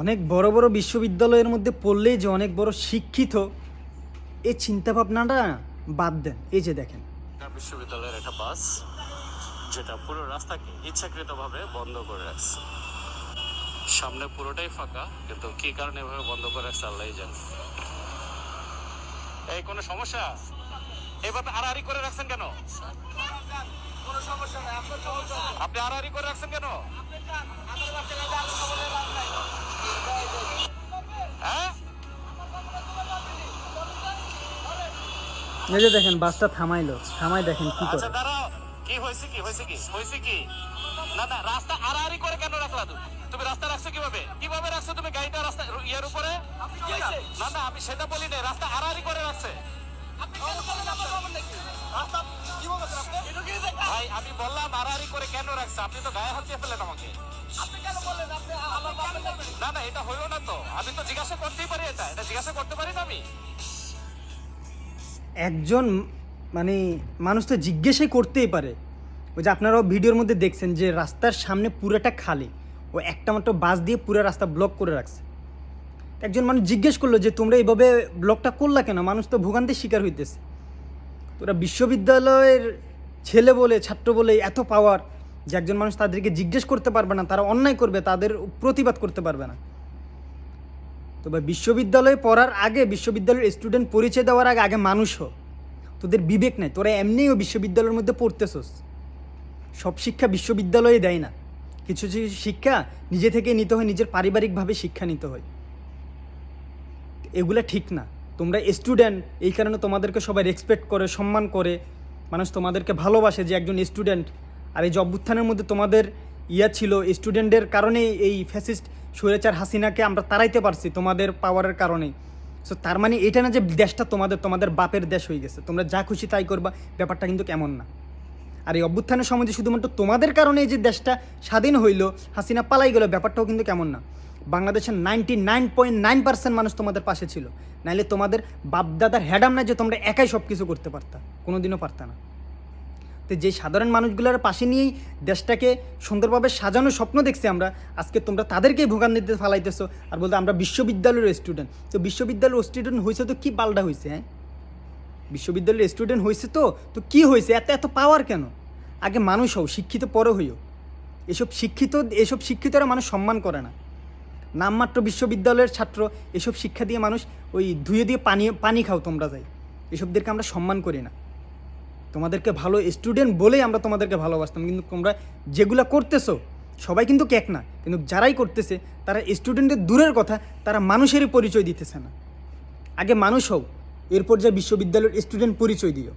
অনেক বড় বড় বিশ্ববিদ্যালয়ের মধ্যে পড়লেই যে অনেক বড় শিক্ষিত এই চিন্তাভাবনাটা বাদ দেন। এই যে দেখেন। বিশ্ববিদ্যালয়ের একটা বাস যেটা পুরো রাস্তাকে ইচ্ছাকৃতভাবে বন্ধ করে রাখছে। সামনে পুরোটাই ফাঁকা কিন্তু কি কারণে এভাবে বন্ধ করে রাখছে আল্লাহ জানে। এই কোনো সমস্যা? এভাবে আড়াআড়ি করে রাখছেন কেন? আপনি আড়াআড়ি করে রাখছেন কেন? এই যে দেখেন বাসটা থামাইলো। থামাই দেখেন কি করে। আচ্ছা দাঁড়াও। কি হয়েছে কি? হয়েছে কি? হয়েছে কি? না না রাস্তা আড়াআড়ি করে কেন রাখলা তুমি? তুমি রাস্তা রাখছো কীভাবে? কীভাবে রাখছো তুমি গাড়িটা রাস্তা ইয়ের উপরে? না না আমি সেটা বলি না রাস্তা আড়াআড়ি করে রাখছে। ভাই আমি বললাম আড়াআড়ি করে কেন রাখছে? আপনি তো গায়ে হাত দিয়ে ফেলেন আমাকে। না না এটা হইল না তো। আমি তো জিজ্ঞাসা করতেই পারি এটা। এটা জিজ্ঞাসা করতে পারি না আমি? একজন মানে মানুষ তো জিজ্ঞেসই করতেই পারে। ওই যে আপনারাও ভিডিওর মধ্যে দেখছেন যে রাস্তার সামনে পুরোটা খালি। ও একটা মাত্র বাস দিয়ে পুরো রাস্তা ব্লক করে রাখছে। একজন মানুষ জিজ্ঞেস করল যে, তোমরা এইভাবে ব্লকটা করলা কেন? মানুষ তো ভোগান্তির শিকার হইতেছে। তোরা বিশ্ববিদ্যালয়ের ছেলে বলে, ছাত্র বলে এত পাওয়ার যে একজন মানুষ তাদেরকে জিজ্ঞেস করতে পারবে না, তারা অন্যায় করবে, তাদের প্রতিবাদ করতে পারবে না। তবে বিশ্ববিদ্যালয়ে পড়ার আগে বিশ্ববিদ্যালয়ের স্টুডেন্ট পরিচয় দেওয়ার আগে আগে মানুষ হ। তোদের বিবেক নাই, তোরা এমনিও বিশ্ববিদ্যালয়ের মধ্যে পড়তেছস। সব শিক্ষা বিশ্ববিদ্যালয়ে দেয় না। কিছু কিছু শিক্ষা নিজে থেকে নিতে হয়, নিজের পারিবারিকভাবে শিক্ষা নিতে হয়। এগুলা ঠিক না। তোমরা স্টুডেন্ট এই কারণে তোমাদেরকে সবাই রেসপেক্ট করে, সম্মান করে। মানুষ তোমাদেরকে ভালোবাসে যে একজন স্টুডেন্ট আর এই যে অভ্যুত্থানের মধ্যে তোমাদের ইয়া ছিল স্টুডেন্টের কারণেই এই ফ্যাসিস্ট স্বৈরাচার হাসিনাকে আমরা তাড়াইতে পারছি তোমাদের পাওয়ারের কারণেই সো তার মানে এটা না যে দেশটা তোমাদের তোমাদের বাপের দেশ হয়ে গেছে। তোমরা যা খুশি তাই করবা, ব্যাপারটা কিন্তু কেমন না। আর এই অভ্যুত্থানের সময় যে শুধুমাত্র তোমাদের কারণে যে দেশটা স্বাধীন হইল, হাসিনা পালাই গেলো, ব্যাপারটাও কিন্তু কেমন না। বাংলাদেশের ninety nine point nine percent মানুষ তোমাদের পাশে ছিল। নাইলে তোমাদের বাপদাদার হ্যাডাম না যে তোমরা একাই সব কিছু করতে পারতা, কোনোদিনও পারতা না। তো যে সাধারণ মানুষগুলোর পাশে নিয়েই দেশটাকে সুন্দরভাবে সাজানো স্বপ্ন দেখছি আমরা। আজকে তোমরা তাদেরকেই ভোগান্তিতে ফালাইতেছো। আর বলতে আমরা বিশ্ববিদ্যালয়ের স্টুডেন্ট তো বিশ্ববিদ্যালয়ের স্টুডেন্ট হয়েছে তো কি পাল্টা হয়েছে হ্যাঁ? বিশ্ববিদ্যালয়ের স্টুডেন্ট হয়েছে তো তো কি হয়েছে এত এত পাওয়ার কেন? আগে মানুষ হও, শিক্ষিত পরে হইও। এসব শিক্ষিত, এসব শিক্ষিতরা মানুষ সম্মান করে না। নামমাত্র বিশ্ববিদ্যালয়ের ছাত্র, এসব শিক্ষা দিয়ে মানুষ ওই ধুয়ে দিয়ে পানি পানি খাও তোমরা যাই। এসবদেরকে আমরা সম্মান করি না। তোমাদেরকে ভালো স্টুডেন্ট বলেই আমরা তোমাদেরকে ভালোবাসতাম। কিন্তু তোমরা যেগুলো করতেছো, সবাই কিন্তু কেক না। কিন্তু যারাই করতেছে, তারা স্টুডেন্টের দূরের কথা, তারা মানুষেরই পরিচয় দিতেছে না। আগে মানুষ হও, এরপর যা বিশ্ববিদ্যালয়ের স্টুডেন্ট পরিচয় দিও।